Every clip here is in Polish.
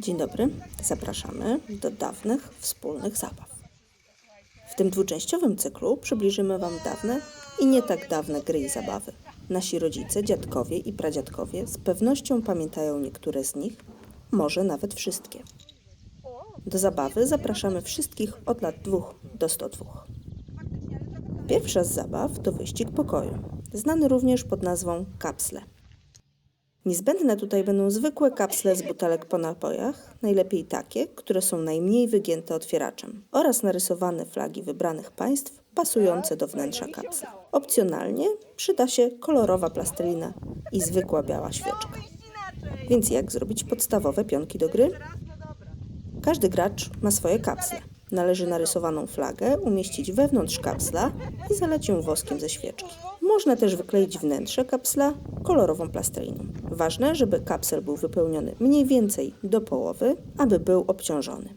Dzień dobry, zapraszamy do dawnych wspólnych zabaw. W tym dwuczęściowym cyklu przybliżymy Wam dawne i nie tak dawne gry i zabawy. Nasi rodzice, dziadkowie i pradziadkowie z pewnością pamiętają niektóre z nich, może nawet wszystkie. Do zabawy zapraszamy wszystkich od lat 2 do 102. Pierwsza z zabaw to wyścig pokoju, znany również pod nazwą kapsle. Niezbędne tutaj będą zwykłe kapsle z butelek po napojach, najlepiej takie, które są najmniej wygięte otwieraczem, oraz narysowane flagi wybranych państw pasujące do wnętrza kapsli. Opcjonalnie przyda się kolorowa plastelina i zwykła biała świeczka. Więc jak zrobić podstawowe pionki do gry? Każdy gracz ma swoje kapsle. Należy narysowaną flagę umieścić wewnątrz kapsla i zalać ją woskiem ze świeczki. Można też wykleić wnętrze kapsla kolorową plasteliną. Ważne, żeby kapsel był wypełniony mniej więcej do połowy, aby był obciążony.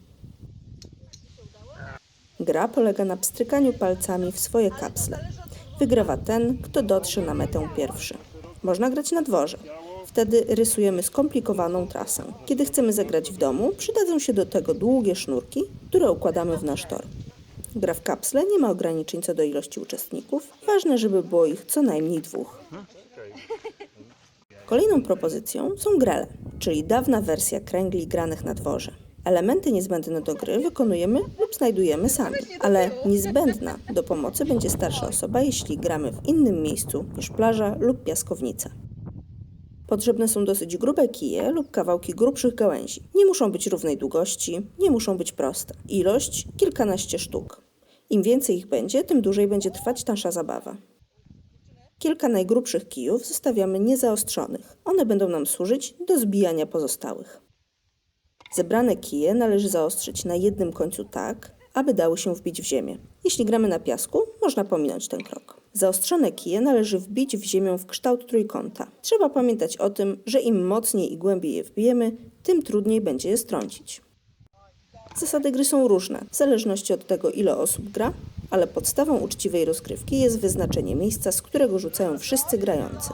Gra polega na pstrykaniu palcami w swoje kapsle. Wygrywa ten, kto dotrze na metę pierwszy. Można grać na dworze. Wtedy rysujemy skomplikowaną trasę. Kiedy chcemy zagrać w domu, przydadzą się do tego długie sznurki, które układamy w nasz tor. Gra w kapsle nie ma ograniczeń co do ilości uczestników. Ważne, żeby było ich co najmniej dwóch. Kolejną propozycją są grele, czyli dawna wersja kręgli granych na dworze. Elementy niezbędne do gry wykonujemy lub znajdujemy sami, ale niezbędna do pomocy będzie starsza osoba, jeśli gramy w innym miejscu niż plaża lub piaskownica. Potrzebne są dosyć grube kije lub kawałki grubszych gałęzi. Nie muszą być równej długości, nie muszą być proste. Ilość kilkanaście sztuk. Im więcej ich będzie, tym dłużej będzie trwać nasza zabawa. Kilka najgrubszych kijów zostawiamy niezaostrzonych. One będą nam służyć do zbijania pozostałych. Zebrane kije należy zaostrzyć na jednym końcu tak, aby dały się wbić w ziemię. Jeśli gramy na piasku, można pominąć ten krok. Zaostrzone kije należy wbić w ziemię w kształt trójkąta. Trzeba pamiętać o tym, że im mocniej i głębiej je wbijemy, tym trudniej będzie je strącić. Zasady gry są różne, w zależności od tego, ile osób gra, ale podstawą uczciwej rozgrywki jest wyznaczenie miejsca, z którego rzucają wszyscy grający.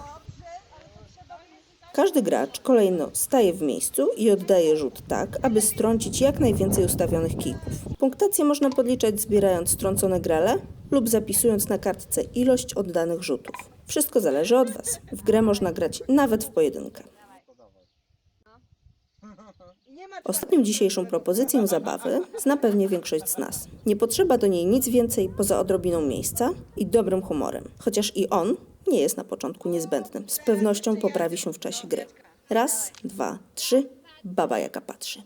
Każdy gracz kolejno staje w miejscu i oddaje rzut tak, aby strącić jak najwięcej ustawionych kijków. Punktację można podliczać zbierając strącone grale lub zapisując na kartce ilość oddanych rzutów. Wszystko zależy od Was. W grę można grać nawet w pojedynkę. Ostatnią dzisiejszą propozycję zabawy zna pewnie większość z nas. Nie potrzeba do niej nic więcej poza odrobiną miejsca i dobrym humorem, chociaż i on nie jest na początku niezbędny. Z pewnością poprawi się w czasie gry. Raz, dwa, trzy, baba jaka patrzy.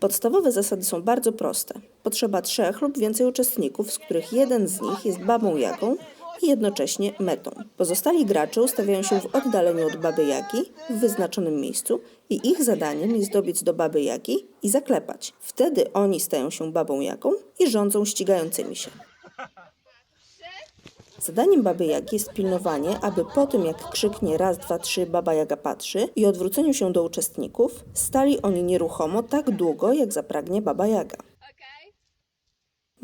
Podstawowe zasady są bardzo proste. Potrzeba trzech lub więcej uczestników, z których jeden z nich jest babą Jagą i jednocześnie metą. Pozostali gracze ustawiają się w oddaleniu od baby Jagi w wyznaczonym miejscu i ich zadaniem jest dobiec do baby Jagi i zaklepać. Wtedy oni stają się babą Jagą i rządzą ścigającymi się. Zadaniem baby Jagi jest pilnowanie, aby po tym jak krzyknie raz, dwa, trzy, baba Jaga patrzy i odwróceniu się do uczestników, stali oni nieruchomo tak długo, jak zapragnie baba Jaga.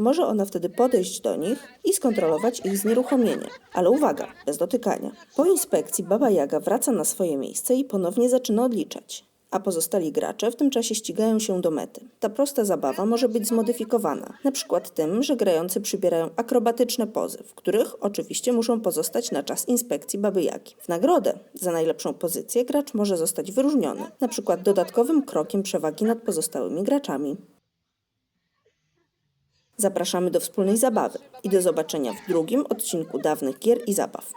Może ona wtedy podejść do nich i skontrolować ich znieruchomienie. Ale uwaga, bez dotykania. Po inspekcji baba Jaga wraca na swoje miejsce i ponownie zaczyna odliczać. A pozostali gracze w tym czasie ścigają się do mety. Ta prosta zabawa może być zmodyfikowana, na przykład tym, że grający przybierają akrobatyczne pozy, w których oczywiście muszą pozostać na czas inspekcji baby Jagi. W nagrodę za najlepszą pozycję gracz może zostać wyróżniony, na przykład dodatkowym krokiem przewagi nad pozostałymi graczami. Zapraszamy do wspólnej zabawy i do zobaczenia w drugim odcinku dawnych gier i zabaw.